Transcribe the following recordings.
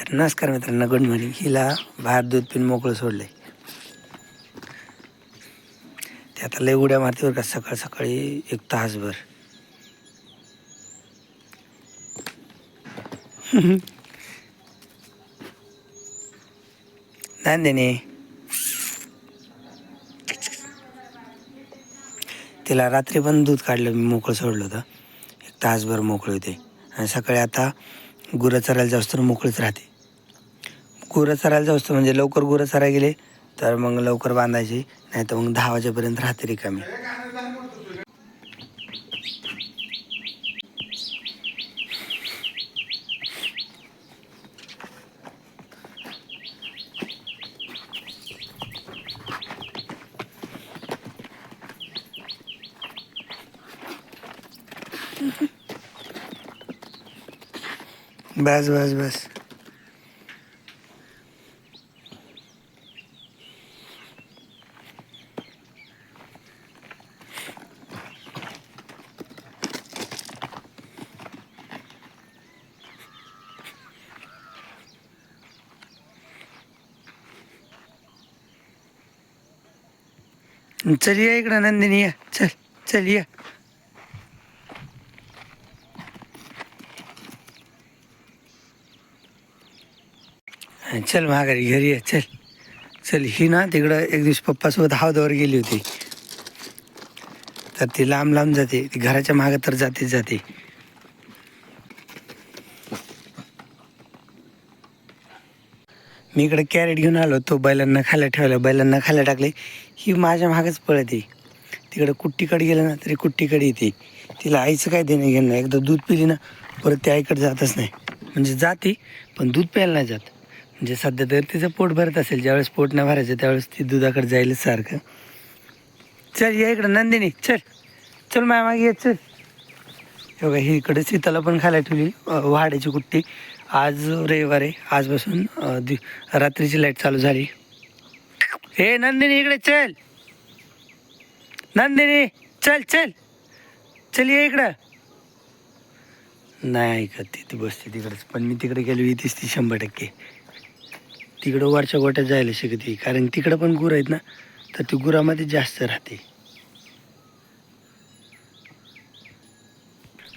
तर नमस्कार मित्रांनो गुड मॉर्निंग. हिला बाहेर दूध पिऊन मोकळं सोडलं आहे ते आता लय उड्या मारते बरं का सकाळ सकाळी एक तासभर. नांदेने. तिला रात्री पण दूध काढलं मी मोकळं सोडलं होतं. एक तासभर मोकळे होते. आणि सकाळी आता गुरं चरायला जास्त तर मोकळीच राहते. गुरं चरायला जाऊस म्हणजे लवकर गुरं चरायला गेले तर मग लवकर बांधायची नाही तर मग दहा वाजेपर्यंत राहते रिकामी. बस बस बस. चल या इकडं नंदिनी या. चल चल या. चल माघारी घरी या चल. चल ही ना तिकडं एक दिवस पप्पासोबत हौदावर गेली होती. तर ती लांब लांब जाते ती घराच्या मागं तर जातेच जाते. मी इकडे कॅरेट घेऊन आलो तो बैलांना खायला ठेवला बैलांना खायला टाकले. ही माझ्या मागच पळते. तिकडे कुट्टीकडे गेलं ना तरी कुट्टीकडे येते. तिला आईचं काय देणं घेणं एकदा दूध पिली ना परत त्या आईकडे जातच नाही. म्हणजे जाते पण दूध प्यायला नाही जात. म्हणजे सध्या तर तिचं पोट भरत असेल. ज्यावेळेस पोट नाही भरायचं त्यावेळेस ती दुधाकडे जाईल सारखं. चल या इकडं नंदिनी चल. चल माझ्या मागे ये चल. हे बघा ही इकडे सीताला पण खायला ठेवली वाड्याची कुट्टी. आज रविवार आहे. आजपासून दि रात्रीची लाइट चालू झाली. हे नंदिनी इकडे चल. नंदिनी चल चल. चल ये इकडं. नाही ऐकत ती ती बसते तिकडेच. पण मी तिकडे गेलो येतेच ती शंभर टक्के. तिकडं वरच्या गोट्यात जायला शिकते कारण तिकडं पण गुरं आहेत ना तर ती गुरामध्ये जास्त राहते.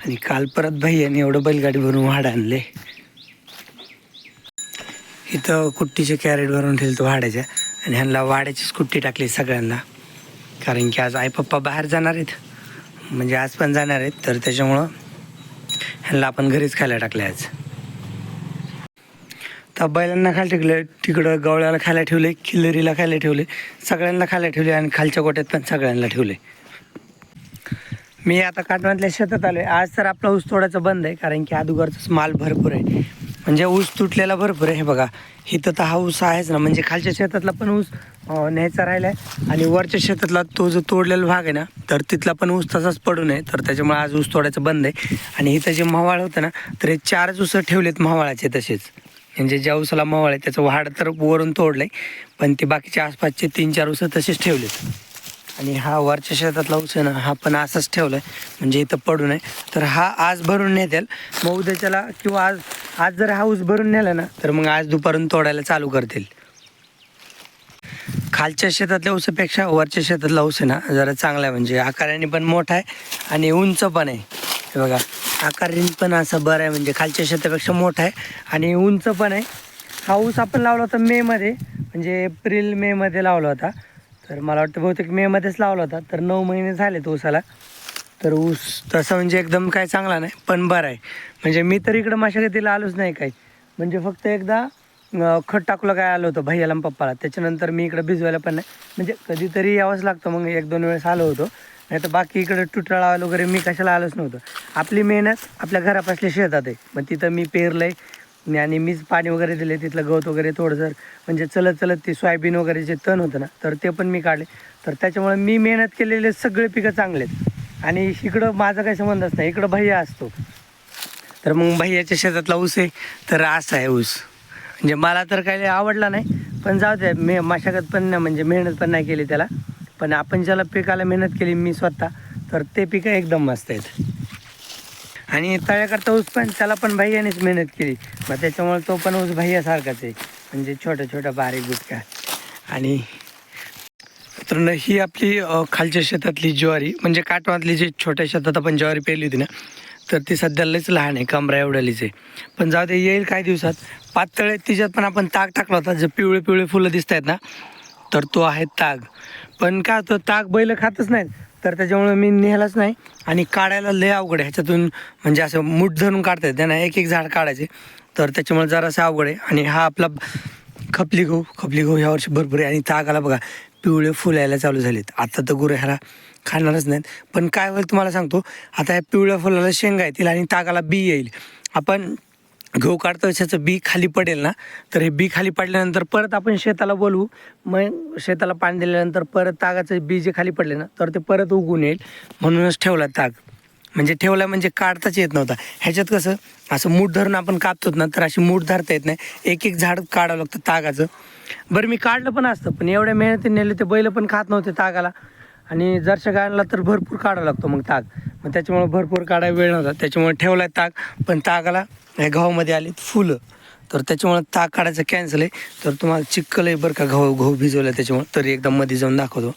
आणि काल परत भाई यांनी एवढं बैलगाडी भरून वाढ आणले. इथं कुट्टीचे कॅरेट भरून ठेवले तो वाड्याच्या. आणि ह्यांना वाड्याचीच कुट्टी टाकली सगळ्यांना. कारण की आज आई पप्पा बाहेर जाणार आहेत. म्हणजे आज पण जाणार आहेत. तर त्याच्यामुळं ह्यांना आपण घरीच खायला टाकले आज. तर बैलांना खायला ठेवले तिकडं गवळ्याला खायला ठेवले खिल्लरीला खायला ठेवले. सगळ्यांना खायला ठेवले आणि खालच्या गोट्यात पण सगळ्यांना ठेवले. मी आता काटवांतल्या शेतात आलोय. आज तर आपला ऊस तोडायचं बंद आहे. कारण की अदुगरचाच माल भरपूर आहे. म्हणजे ऊस तुटलेला भरपूर आहे हे बघा. इथं तर हा ऊस आहेच ना. म्हणजे खालच्या शेतातला पण ऊस न्यायचा राहिला आहे आणि वरच्या शेतातला तो जो तोडलेला भाग आहे ना तर तिथला पण ऊस तसाच पडू नये. तर त्याच्यामुळे आज ऊस तोडायचं बंद आहे. आणि इथं जे मवाळ होतं ना तर हे चारच ऊस ठेवलेत मवाळाचे तसेच. म्हणजे ज्या ऊसाला मवाळ आहे त्याचं वाढ तर वरून तोडलंय. पण ते बाकीचे आसपासचे तीन चार ऊस तसेच ठेवलेत. आणि हा वरच्या शेतातला ऊस आहे ना हा पण असाच ठेवलाय. म्हणजे इथं पडू नये. तर हा आज भरून नेतील मग उद्याच्याला किंवा आज आज जर हा ऊस भरून नेला ना तर मग आज दुपारून तोडायला चालू करतील. खालच्या शेतातल्या ऊसापेक्षा वरच्या शेतातला ऊस आहे ना जरा चांगला आहे म्हणजे आकाराने पण मोठा आहे आणि उंच पण आहे. हे बघा आकाराने पण असं बरं आहे म्हणजे खालच्या शेतापेक्षा मोठा आहे आणि उंच पण आहे. हा ऊस आपण लावला होता मेमध्ये म्हणजे एप्रिल मेमध्ये लावला होता. तर मला वाटतं बहुतेक मेमध्येच लावला होता तर नऊ महिने झाले तो ऊसाला. तर ऊस तसं म्हणजे एकदम काय चांगला नाही पण बरं आहे. म्हणजे मी तर इकडं मशागतीला आलोच नाही काही. म्हणजे फक्त एकदा खत टाकलं काय आलं होतं भैयाला पप्पाला. त्याच्यानंतर मी इकडं भिजवायला पण नाही. म्हणजे कधीतरी यावंच लागतं मग एक दोन वेळेस आलो होतो. नाही तर बाकी इकडं तुटळा वगैरे मी कशाला आलोच नव्हतं. आपली मेहनत आपल्या घरापासल्या शेतात आहे. मग तिथं मी पेरलं आहे आणि मीच पाणी वगैरे दिले तिथलं गवत वगैरे थोडंसं. म्हणजे चलत चलत ते सोयाबीन वगैरे जे तण होतं ना तर ते पण मी काढले. तर त्याच्यामुळे मी मेहनत केलेले सगळे पिकं चांगले आहेत. आणि इकडं माझा काही संबंधच नाही. इकडं भैया असतो. तर मग भैयाच्या शेतातला ऊस आहे. तर असा आहे ऊस. म्हणजे मला तर काही आवडला नाही. पण जाऊ दे मे मशागत पण नाही म्हणजे मेहनत पण नाही केली त्याला. पण आपण ज्याला पिकाला मेहनत केली मी स्वतः तर ते पिकं एकदम मस्त आहेत. आणि तळ्याकरता ऊस पण त्याला पण भैयानेच मेहनत केली. मग त्याच्यामुळे तो पण ऊस भैयासारखाच आहे. म्हणजे छोट्या छोट्या बारीक गुटका आणि मित्रांनो ही आपली खालच्या शेतातली ज्वारी म्हणजे काटवातली जी छोट्या शेतात आपण ज्वारी पेरली होती ना तर ती सध्या लईच लहान आहे कमरा एवढ्यालीच आहे. पण जाऊ दे येईल काही दिवसात. पातळ आहे तिच्यात पण आपण ताग टाकला होता जे पिवळे पिवळे फुलं दिसत आहेत ना तर तो आहे ताग. पण काय होतं ताग बैल खातच नाहीत तर त्याच्यामुळे मी नेहलाच नाही. आणि काढायला लय अवघड आहे ह्याच्यातून म्हणजे असं मूठ धरून काढता येते त्यांना एक एक झाड काढायचे. तर त्याच्यामुळे जरासं अवघड आहे. आणि हा आपला खपली गहू खपली गहू ह्यावर्षी भरपूर आहे. आणि तागाला बघा पिवळे फुलायला चालू झालेत. आता तर गुरु ह्याला खाणारच नाहीत. पण काय होईल तुम्हाला सांगतो आता या पिवळ्या फुलाला शेंगा येतील आणि तागाला बी येईल. आपण गहू काढतो त्याचं बी खाली पडेल ना? तर हे बी खाली पडल्यानंतर परत आपण शेताला बोलवू. मग शेताला पाणी दिल्यानंतर परत तागाचं बी जे खाली पडले ना तर ते परत उगून येईल. म्हणूनच ठेवला ताग. म्हणजे ठेवला म्हणजे काढताच येत नव्हता. ह्याच्यात कसं असं मूठ धरून आपण कापतो ना तर अशी मूठ धरता येत नाही. एक एक झाड काढावं लागतं तागाचं. बरं मी काढलं पण असतं पण एवढ्या मेहनतीने नेलं ते बैल पण खात नव्हते तागाला. आणि जरशा गायनला तर भरपूर काढावं लागतो मग ताग मग त्याच्यामुळे भरपूर काढायला वेळ नव्हता. त्याच्यामुळे आहे ताग पण तागाला या गव्हामध्ये आलीत फुलं. तर त्याच्यामुळे ताग काढायचं कॅन्सल आहे. तर तुम्हाला चिक्कल आहे बरं का गहू गहू भिजवलं त्याच्यामुळे. तरी एकदा मध्ये जाऊन दाखवतो.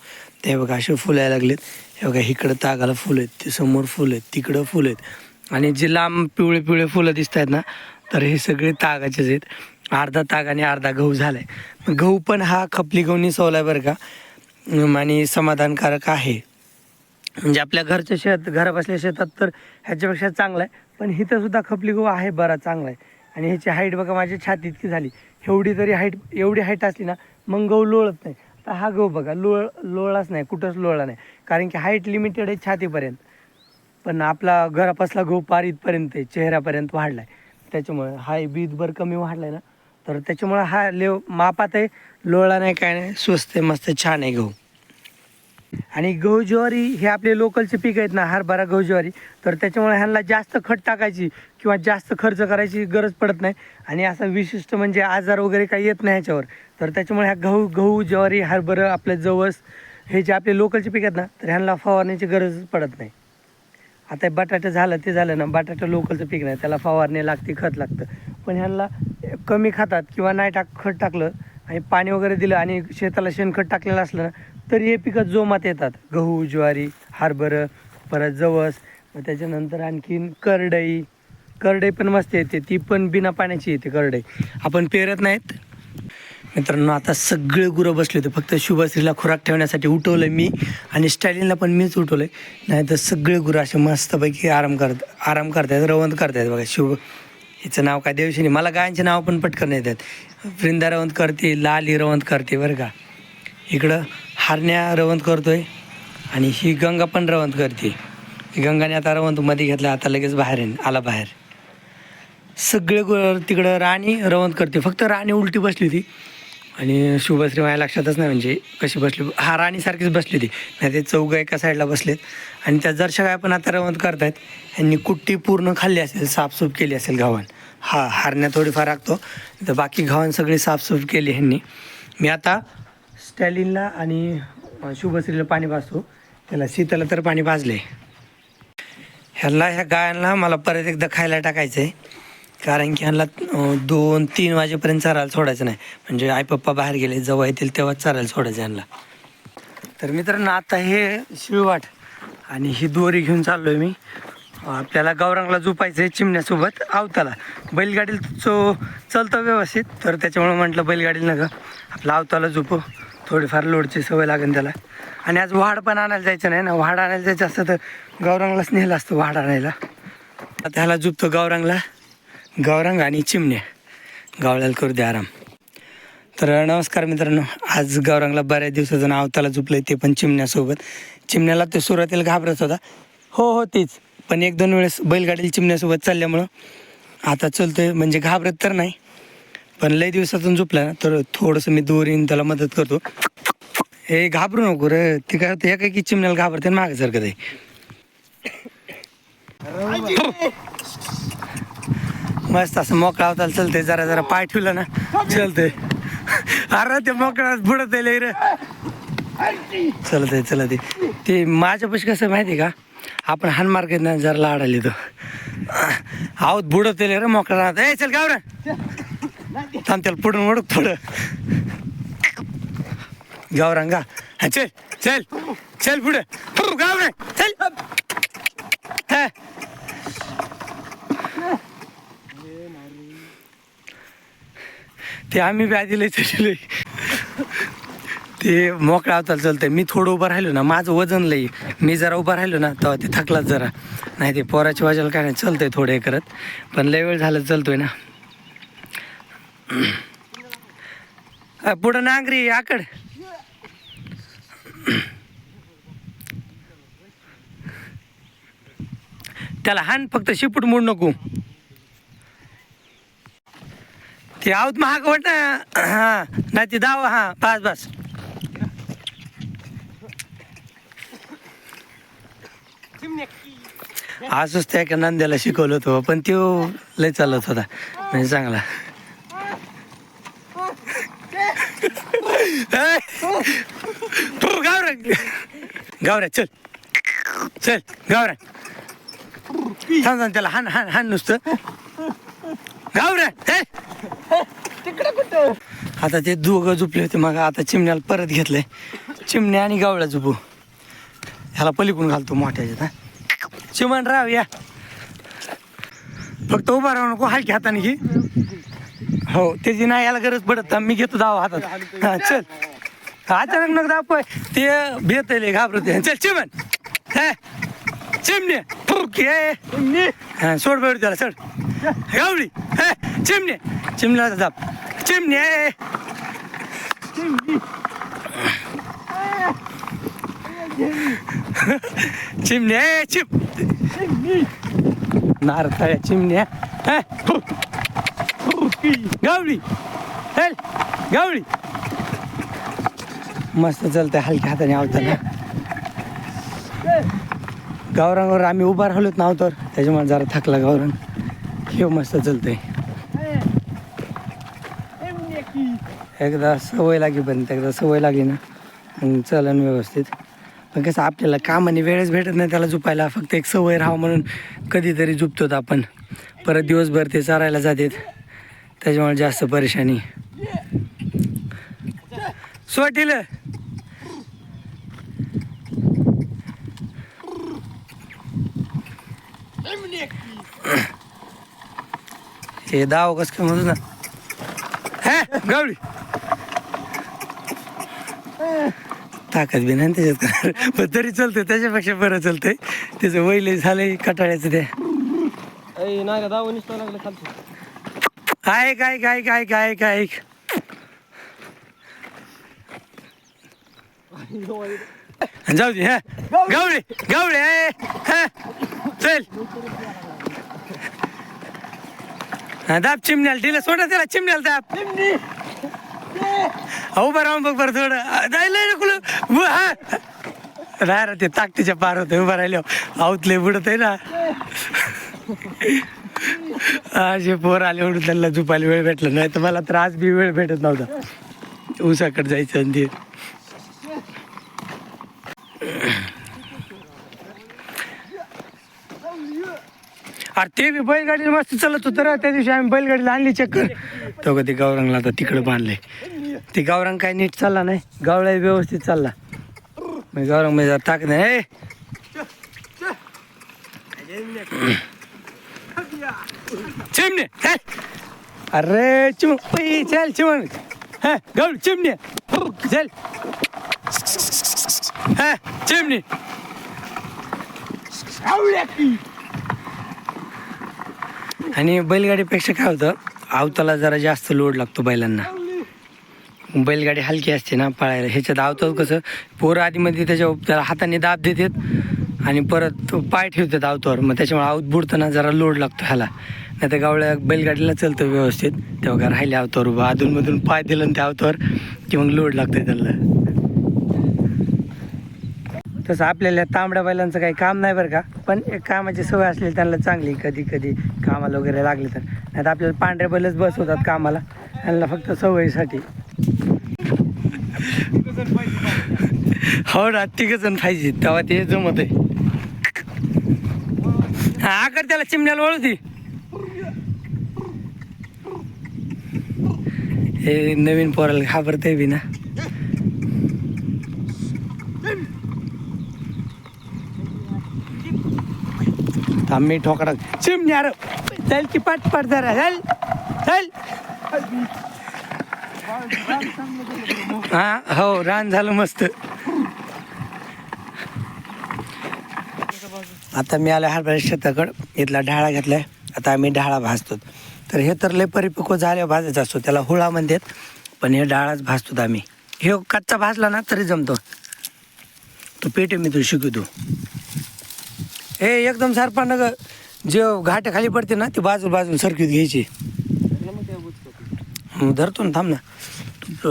ते बघा असे फुलं यायला लागलेत. हे बघा इकडं तागाला फुलं आहेत ते समोर फुलं आहेत तिकडं फुलं आहेत. आणि जे लांब पिवळे पिवळे फुलं दिसत आहेत ना तर हे सगळे तागाचेच आहेत. अर्धा ताग आणि अर्धा गहू झाला आहे गहू पण हा खपली गहू आहे बरं का. आणि समाधानकारक आहे. म्हणजे आपल्या घरच्या शेत घरा बसल्या शेतात तर ह्याच्यापेक्षा चांगलं आहे पण इथं सुद्धा खपली गहू आहे बरा चांगला आहे. आणि ह्याची हाईट बघा माझी छाती इतकी झाली. एवढी तरी हाईट एवढी हाईट असली ना मग गहू लोळत नाही. आता हा गहू बघा लोळ लोळाच नाही कुठंच लोळला नाही. कारण की हाईट लिमिटेड आहे छातीपर्यंत. पण आपला घरापासला गहू पार इथपर्यंत आहे चेहऱ्यापर्यंत वाढला आहे त्याच्यामुळे हाय बीजभर कमी वाढला आहे ना. तर त्याच्यामुळं हा लेव मापात आहे. लोळा नाही काय नाही. स्वस्त आहे मस्त छान आहे गहू. आणि गहू ज्वारी हे आपले लोकलचे पीक आहेत ना हरभरा गहू ज्वारी. तर त्याच्यामुळे ह्यांना जास्त खत टाकायची किंवा जास्त खर्च करायची गरज पडत नाही. आणि असा विशिष्ट म्हणजे आजार वगैरे काही येत नाही ह्याच्यावर. तर त्याच्यामुळे ह्या गहू गहू ज्वारी हरभरं आपलं जवस हे जे आपले लोकलचे पीक आहेत ना तर ह्यांना फवारण्याची गरज पडत नाही. आता बटाटा झालं ते झालं ना बटाटा लोकलचं पीक नाही. त्याला फवारणी लागते खत लागतं. पण ह्यांना कमी खातात किंवा नाही टाक खत टाकलं आणि पाणी वगैरे दिलं आणि शेताला शेणखत टाकलेलं असलं ना तरी हे पिकं जोमात येतात. गहू ज्वारी हरभरं परत जवस मग त्याच्यानंतर आणखीन करडई. करडई पण मस्त येते. ती पण बिना पाण्याची येते करडई. आपण पेरत नाहीत. मित्रांनो आता सगळे गुरं बसले होते. फक्त शुभश्रीला खुराक ठेवण्यासाठी उठवलं मी आणि स्टॅलिनला पण मीच उठवलं नाही तर सगळे गुरं असे मस्तपैकी आराम करत आराम करतायत रवंत करतायत बघा. शुभ हिचं नाव काय? देवशिनी. मला गायांचे नाव पण पटकन येतात वृंदा रवंत करते लाली रवंत करते बरं का? इकडं हारण्या रवंत करतोय आणि ही गंगा पण रवंत करते. गंगाने आता रवंत मध्ये घेतला आता लगेच बाहेर आहे, आला बाहेर. सगळे तिकडं राणी रवंत करते. फक्त राणी उलटी बसली होती. आणि शुभश्री माझ्या लक्षातच नाही म्हणजे कशी बसली. हा राणीसारखीच बसली होती. नाही ते चौघ एका साईडला बसलेत. आणि त्या जरशा काय पण आता रवंत करतायत. यांनी कुट्टी पूर्ण खाल्ली असेल साफसूफ केली असेल गावात हा हारण्या थोडीफार राखतो. तर बाकी घावन सगळी साफसूफ केली ह्यांनी. मी आता स्टॅलिनला आणि शुभश्रीला पाणी भाजतो त्याला शीतला तर पाणी भाजले ह्याला ह्या गायांना मला परत एकदा खायला टाकायचं आहे कारण की ह्यांना दोन तीन वाजेपर्यंत चरायला सोडायचं नाही. म्हणजे आई पप्पा बाहेर गेले जेव्हा येतील तेव्हाच चरायला सोडायचं ह्यांना. तर मित्रांनो आता हे शिळवाट आणि ही दोरी घेऊन चाललो आहे मी. आपल्याला गौरांगला झोपायचं आहे चिमण्यासोबत आवताला. बैलगाडीला चो चलतं व्यवस्थित तर त्याच्यामुळं म्हटलं बैलगाडी नका. आपलं आवताला झोपू. थोडीफार लोडची सवय लागेल त्याला. आणि आज वाढ पण आणायला जायचं नाही ना. वाढ आणायला जायचं असतं तर गौरांगलाच नेलं असतं वाढ आणायला. आता ह्याला झोपतो गौरांगला. गौरांग आणि चिमण्या. गावळ्याला करू दे आराम. तर नमस्कार मित्रांनो आज गौरांगला बऱ्याच दिवसाचं नाव त्याला झुपलंय ते पण चिमण्यासोबत. चिमण्याला ते सुरुवातीला घाबरत होता. हो हो तेच. पण एक दोन वेळेस बैलगाडी चिमण्यासोबत चालल्यामुळं आता चलतोय म्हणजे घाबरत तर नाही. पण लई दिवसातून झोपला ना तर थोडंसं मी दोरीन त्याला मदत करतो. हे घाबरू नको रे ते काय होतं एका की चिमण्याला घाबरते मागे सारखं ते मस्त असं मोकळा होता चलते जरा जरा पाय ठेवलं ना चलते अरे ते मोकळा बुडत आहे रे. चलत आहे चलत आहे ते माझ्या पशी कसं माहिती आहे का? आपण हानमार्ग नाही जरा लाडाली तो. आहोत बुडत रे मोकळा राहत. ए चल गाव रे थांब त्याला पुढून ओढक थोडं गावरांगा हा चल चल चल पुढे. गाव रे चल. हा. ते आम्ही बी आधी लय लई ते मोकळा अवताल चालतंय. मी थोडं उभं राहिलो ना माझं वजन लई. मी जरा उभं राहिलो ना तेव्हा ते थकलाच जरा. नाही ते पोराच्या वाजाला काय नाही चालतंय थोडं हे करत. पण लय वेळ झालं चालतोय ना. पुढं नांगरी आकड. त्याला हान फक्त शिपूट मोड नको. ते आहोत महाग वाट ना हा नाही ते दावा हा बस बस. असंच त्या एका नंद्याला शिकवलं होतं पण तो लय चालत होता. म्हणजे चांगला. गावरा. गावऱ्या चल. चल गावऱ्या थांब थांब त्याला हान हान हान नुसतं. गावऱ्या आता ते दोघं झोपले होते मग. आता चिमण्याला परत घेतलंय. चिमण्या आणि गावळा झोपू. ह्याला पलीकडून घालतो मोठ्याच्यात हा. चिमण राव या. फक्त उभा राहू नको हलकी हाताने घे. हो त्याची नाही याला गरज पडत. मी घेतो दावा हातात. हा चल. अचानक नक दाव पय ते भेटले घाबरते चल चिमण हा. चिमणे. फुक हा सोड बेड त्याला सोड. गावडी हा चिमणे. चिमण्याचा दाब चिमणे. चिमण्या चिम. नारथाळ्या चिमण्या. हा गावडी चल गावडी मस्त चालतंय हलक्या हाताने आवताना. गावरांवर आम्ही उभा राहिलोत ना तर त्याच्यामुळे जरा थकला गावरान. हे मस्त चालतंय. एकदा सवय लागेपर्यंत एकदा सवय लागली ना. मग चलन व्यवस्थित. पण कसं आपल्याला कामाने वेळच भेटत नाही त्याला झुपायला फक्त एक सवय राहावं म्हणून कधीतरी झुपतोत आपण. परत दिवसभर ते चरायला जातात. त्याच्यामुळे जास्त परेशानी. सोटील हे दाव कस काय म्हणू ना. हा गवळी ताकद बी नाही त्याच्यात. करणार. पण तरी चालतंय त्याच्यापेक्षा बरं चालतंय. त्याचं वैले झालंय कटाळ्याचं ते. नाही का दावा निसता लागलं खालचं. ऐक ऐक ऐक ऐक ऐक ऐक जाऊ दे हा. गावडे हा. चल. दाब चिमण्याला तिला सोडा त्याला चिमण्याला दाब. हो बरं राहून बघ बरं थोडं. जायला नको हा. राय ते ताकदीच्या पार होते उभा राहिले. आऊतले बुडत आहे ना. असे पोर आले म्हणून त्यांना झोपायला वेळ भेटला. नाही तर मला त्रास बी वेळ भेटत नव्हता. ऊसाकडे जायचं आणि ते. अरे ते बी बैलगाडीला मस्त चालत होतं रे. त्या दिवशी आम्ही बैलगाडीला आणली चक्कर. तो कधी गावरंगला आता तिकडे बांधले ते गावरंग काय नीट चालला नाही. गावळा व्यवस्थित चालला. मग गावरंगमध्ये जरा टाक नाही चिमणे अरे चिम पै, चल चिमण. हा गौड चिमणे. चल. हा चिमणे. आणि बैलगाडीपेक्षा काय होतं आवताला जरा जास्त लोड लागतो बैलांना. बैलगाडी हलकी असते ना पळायला. ह्याच्यात आवतात कसं पोरं आधीमध्ये त्याच्या त्याला हाताने दाब देतात आणि परत पाय ठेवतात धावतोवर मग त्याच्यामुळे आऊत बुडताना जरा लोड लागतो ह्याला. नाही तर गावळ्या बैलगाडीला चालतं व्यवस्थित. तेव्हा का राहिले आवतावर उभं. अधूनमधून पाय दिलं ना त्या आवतावर की मग लोड लागतं त्याला तसं आपल्याला तांबड्या बैलांचं काही काम नाही बरं का. पण एक कामाची सवय असलेली त्यांना चांगली. कधी कधी कामाला वगैरे लागली तर. नाही तर आपल्याला पांढरे बैलच बसवतात कामाला. त्यांना फक्त सवयीसाठी. हो ना तिघ जण पाहिजे तेव्हा ते जमत आहे. हा आकर त्याला चिमण्याला वळू दे. हे नवीन पोराला घाबरते बी ना. थांब मी ठोकडा चिमण्या चल की पाठ पाठ जरा चल चल. हा हो रान झालं मस्त. आता मी आलो हरभरा शेताकडं. इथला ढाळा घेतलाय. आता आम्ही ढाळा भाजतो. तर हे तर लय परिपक्व झाल्यावर भाजायचा असतो त्याला हुळा म्हणतात. पण हे डाळाच भाजतो आम्ही. हे कच्चा भाजला ना तरी जमतो. तो पेटे मी तू शिकवतो हे एकदम सारपान ग जे घाट खाली पडते ना ती बाजू बाजून सरकीत घ्यायची. मग धरतो ना थांब ना.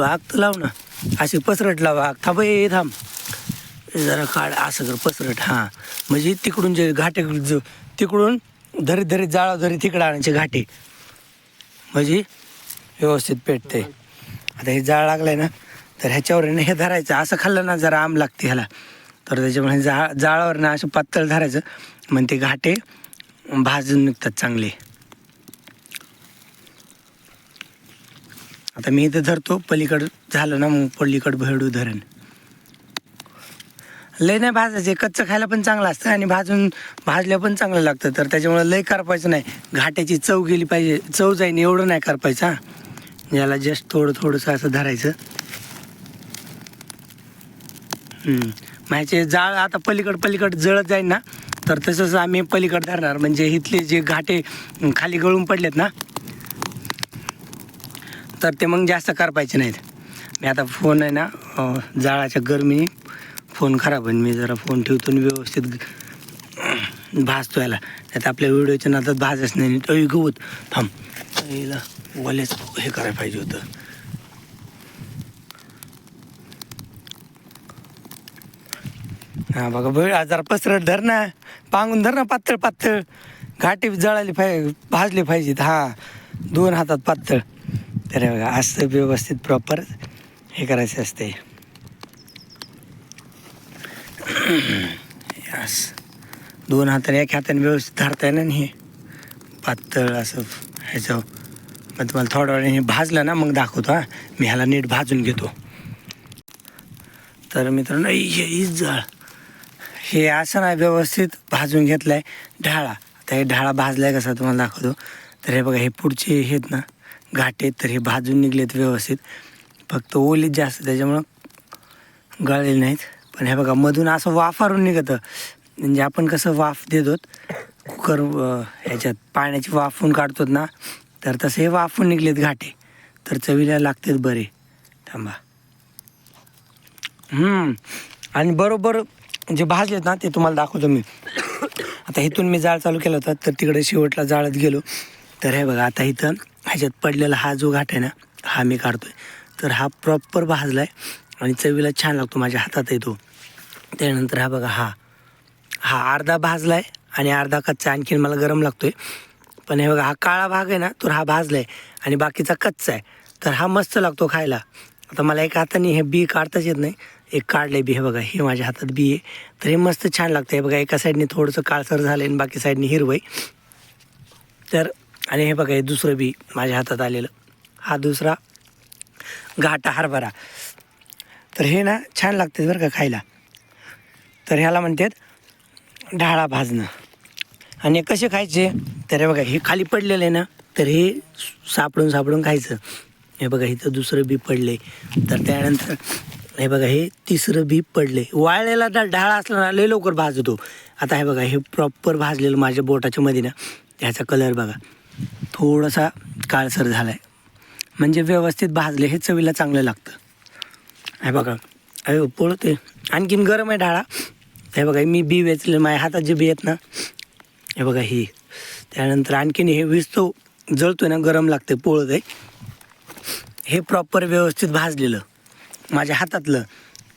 आग तर लाव ना. अशी पसरट लाव आग. थांब ये थांब. जरा काढ असं कर पसरट हां. म्हणजे तिकडून जे घाटे तिकडून धरीत धरीत जाळा धरी तिकडे आणायचे घाटे. म्हणजे व्यवस्थित पेटते आता हे जाळ लागलाय ना तर ह्याच्यावर हे धरायचं. असं खाल्लं ना जरा आम लागते ह्याला. तर त्याच्यामुळे जाळ जाळावर ना असं पातळ धरायचं. मग ते घाटे भाजून निघतात चांगले. आता मी इथं धरतो पलीकडं झालं ना मग पलीकडं भेडू धरण. लय नाही भाजायचे कच्चं खायला पण चांगलं असतं आणि भाजून भाजल्या पण चांगलं लागतं. तर त्याच्यामुळे लय करपायचं नाही. घाट्याची चव गेली पाहिजे. चव जाईन एवढं नाही करपायचं हां. याला जस्ट थोडं थोडंसं असं धरायचं. माहिती जाळ आता पलीकड पलीकड जळत जाईल ना तर तसंच आम्ही पलीकड धरणार. म्हणजे इथले जे घाटे खाली गळून पडलेत ना तर ते मग जास्त करपायचे नाहीत. मी आता फोन आहे ना जाळाच्या गरमीने फोन खराब आहे. मी जरा फोन ठेवतो आणि व्यवस्थित भाजतो याला. त्यात आपल्या व्हिडिओच्या नादात भाजच नाही. नीट. गवत थांब. हिला वलेच हे करायला पाहिजे होतं. हा बघा बघ जरा पसरट धर ना. पांगून धर ना पातळ पातळ घाटी जळाली पाहिजे भाजली पाहिजेत. हा दोन हातात पातळ. तर हे बघा असं व्यवस्थित प्रॉपर हे करायचं असते यस दोन हाताने एक हाताने व्यवस्थित धरता येणार हे. पातळ असं ह्याचं. मग तुम्हाला थोड्या वेळाने हे भाजलं ना मग दाखवतो हां. मी ह्याला नीट भाजून घेतो. तर मित्रांनो हे हीच जळ हे असं नाही व्यवस्थित भाजून घेतलं आहे ढाळा. आता हे ढाळा भाजला आहे कसा तुम्हाला दाखवतो. तर हे बघा हे पुढचे हेत आहेत ना घाटे तर हे भाजून निघलेत व्यवस्थित. फक्त ओलीत जास्त त्याच्यामुळं गळलेले नाहीत. पण हे बघा मधून असं वाफारून निघतं. म्हणजे आपण कसं वाफ देतो कुकर ह्याच्यात पाण्याची वाफून काढतो ना तर तसे हे वाफून निघलेत घाटे. तर चवीला लागतात बरे. थांबा. आणि बरोबर जे भाजलेत ना ते तुम्हाला दाखवतो मी. आता इथून मी जाळ चालू केला होता तर तिकडे शेवटला जाळत गेलो. तर हे बघा आता इथं ह्याच्यात पडलेला हा जो घाट आहे ना हा मी काढतो आहे तर हा प्रॉपर भाजला आहे आणि चवीला छान लागतो माझ्या हातात येतो त्यानंतर हा बघा हा. हा अर्धा भाजला आहे आणि अर्धा कच्चा आणखीन मला गरम लागतो आहे पण हे बघा हा काळा भाग आहे ना तर हा भाजला आहे आणि बाकीचा कच्चा आहे. तर हा मस्त लागतो खायला. आता मला एका हाताने हे बी काढताच येत नाही. एक काढलं बी हे बघा हे माझ्या हातात बी आहे. तर हे मस्त छान लागतं हे बघा एका साईडने थोडंसं काळसर झालं आहे आणि बाकी साईडने हिरवं आहे तर आणि हे बघा हे दुसरं बी माझ्या हातात आलेलं. हा दुसरा घाटा हरभरा. तर हे ना छान लागते बरं का खायला. तर ह्याला म्हणतात ढाळा भाजणं. आणि कसे खायचे? तर हे बघा हे खाली पडलेलं आहे ना तर हे सापडून सापडून खायचं. हे बघा इथं दुसरं बी पडले तर त्यानंतर हे बघा हे तिसरं बी पडले वाळलेला तर ढाळा असला ना लय लवकर भाजतो. आता हे बघा हे प्रॉपर भाजलेलं माझ्या बोटाच्या मध्ये ना ह्याचा कलर बघा. थोडासा काळसर झाला आहे म्हणजे व्यवस्थित भाजले हे चवीला चांगलं लागतं. हे बघा. अरे पोळते आणखीन गरम आहे ढाळा. हे बघा मी बी वेचले माझ्या हातात जे बी आहेत ना. हे बघा ही. त्यानंतर आणखीन हे विजतो जळतो जळतोय ना गरम लागते पोळत आहे. हे प्रॉपर व्यवस्थित भाजलेलं. माझ्या हातातलं.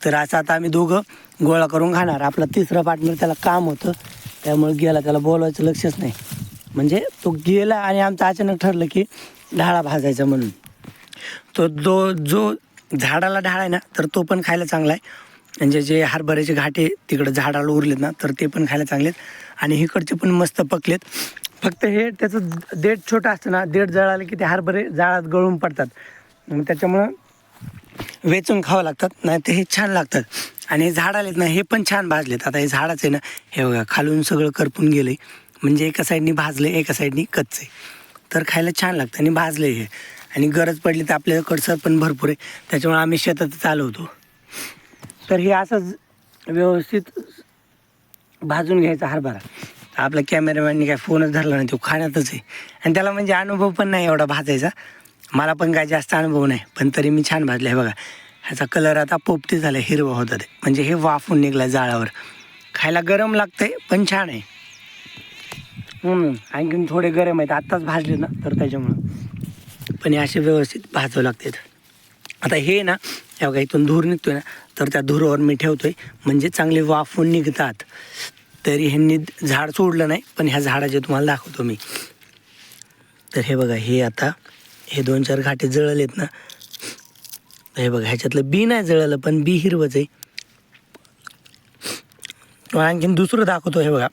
तर असं आता आम्ही दोघं गोळा करून खाणार. आपला तिसरा पार्टनर त्याला काम होतं. त्यामुळे गेला त्याला बोलवायचं लक्षच नाही. म्हणजे तो गेला आणि आमचं अचानक ठरलं की ढाळा भाजायचा म्हणून. तो जो जो झाडाला ढाळ आहे ना तर तो पण खायला चांगला आहे. म्हणजे जे हरभऱ्याचे घाटे तिकडं झाडाला उरलेत ना तर ते पण खायला चांगलेत. आणि इकडचे पण मस्त पकलेत. फक्त हे त्याचं देठ छोटं असतं ना देठ जळालं की ते हरभरे जाळात गळून पडतात. मग त्याच्यामुळं वेचून खावं लागतात नाही ते हे छान लागतात. आणि हे झाड आलेत ना हे पण छान भाजलेत. आता हे झाडच आहे ना हे बघा खालून सगळं करपून गेलं आहे म्हणजे एका साईडनी भाजले एका साईडनी कच्चे. तर खायला छान लागतं आणि भाजले हे. आणि गरज पडली तर आपल्याला कडसर पण भरपूर आहे. त्याच्यामुळे आम्ही शेतातच चालवतो. तर हे असंच व्यवस्थित भाजून घ्यायचा हरभरा. आपला कॅमेरामॅनने काय फोनच धरला नाही तो खाण्यातच आहे. आणि त्याला म्हणजे अनुभव पण नाही एवढा भाजायचा. मला पण काय जास्त अनुभव नाही पण तरी मी छान भाजलं. आहे बघा ह्याचा कलर आता पोपटी झाला हिरवा होता ते म्हणजे हे वाफून निघला जाळावर. खायला गरम लागतंय पण छान आहे. आणखीन थोडे गरम आहेत. आत्ताच भाजले ना तर त्याच्यामुळं. पण हे असे व्यवस्थित भाजावं लागतात आता हे ना या बघा इथून धूर निघतोय ना तर त्या धुरावर मी ठेवतोय. म्हणजे चांगले वाफून निघतात. तरी ह्यांनी झाड सोडलं नाही पण ह्या झाडाचे तुम्हाला दाखवतो मी. तर हे बघा हे आता हे दोन चार घाटे जळलेत ना. हे बघा ह्याच्यातलं बी नाही जळलं पण बी हिरवंच आहे. आणखीन दुसरं दाखवतो हे बघा.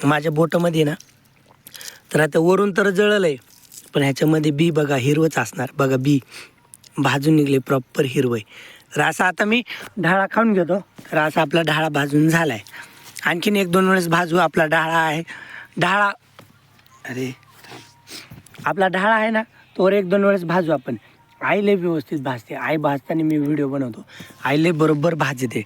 माझ्या बोटामध्ये ना तर आता वरून तर जळलं आहे पण ह्याच्यामध्ये बी बघा हिरवंच असणार. बघा बी. भाजून निघले प्रॉपर हिरवं आहे. तर असं आता मी ढाळा खाऊन घेतो. तर असा आपला ढाळा भाजून झाला आहे आणखीन एक दोन वेळेस भाजू आपला ढाळा आहे. ढाळा. अरे. आपला ढाळा आहे ना तोवर एक दोन वेळेस भाजू आपण. आई लय व्यवस्थित भाजते. आई भाजताना मी व्हिडिओ बनवतो. आई लय बरोबर भाजते.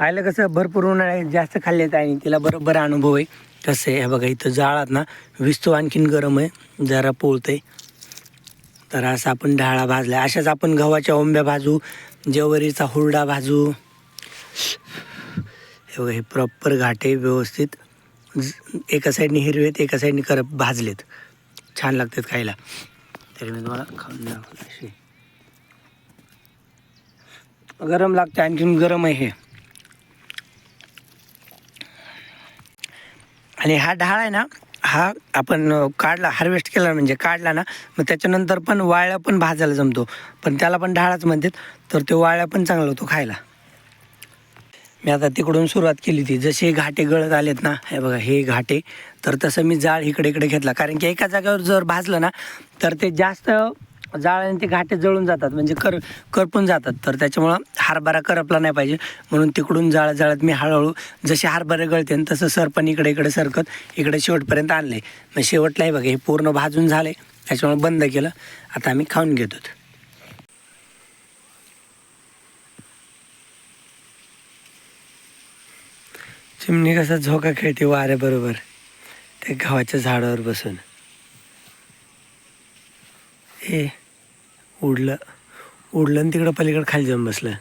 आईला कसं भरपूर उन्हाळ्यात जास्त खाल्लेत आणि तिला बरोबर अनुभव आहे. कसं आहे. हे बघा इथं जाळात ना विस्तू आणखीन गरम आहे. जरा पोळतंय. तर असं आपण ढाळा भाजला अशाच आपण गव्हाच्या ओंब्या भाजू जेवरीचा हुरडा भाजू. हे बघा हे प्रॉपर घाटे व्यवस्थित. एका साईडने हिरवे आहेत एका साईडने करप भाजलेत. छान लागतात खायला. तरी मी तुम्हाला खाऊन अशी. गरम लागते आणखीन गरम आहे हे. आणि हा डाळ आहे ना हा आपण काढला हार्वेस्ट केला म्हणजे काढला ना मग त्याच्यानंतर पण वाळ्या पण भाजायला जमतो. पण त्याला पण ढाळाच म्हणतात तर ते वाळ्या पण चांगला होतो खायला. मी आता तिकडून सुरुवात केली होती जसे घाटे गळत आलेत ना हे बघा हे घाटे तर तसं मी जाळ इकडे इकडे घेतला. कारण की एका जागेवर जर भाजलं ना तर ते जास्त जाळ्याने ते घाटे जळून जातात म्हणजे कर करपून जातात. तर त्याच्यामुळं हरभरा करपला नाही पाहिजे. म्हणून तिकडून जाळ जाळत मी हळूहळू जसे हरभरे गळते तसं सरपण इकडे इकडे सरकत इकडे शेवटपर्यंत आणले. मग शेवटला हे बघा हे पूर्ण भाजून झाले. त्याच्यामुळे बंद केलं. आता आम्ही खाऊन घेतो. चिमणी कसा झोका खेळते वाऱ्याबरोबर ते गव्हाच्या झाडावर बसून. ए उडलं. उडलं आणि तिकडं पलीकडं खाली जाऊन बसलं.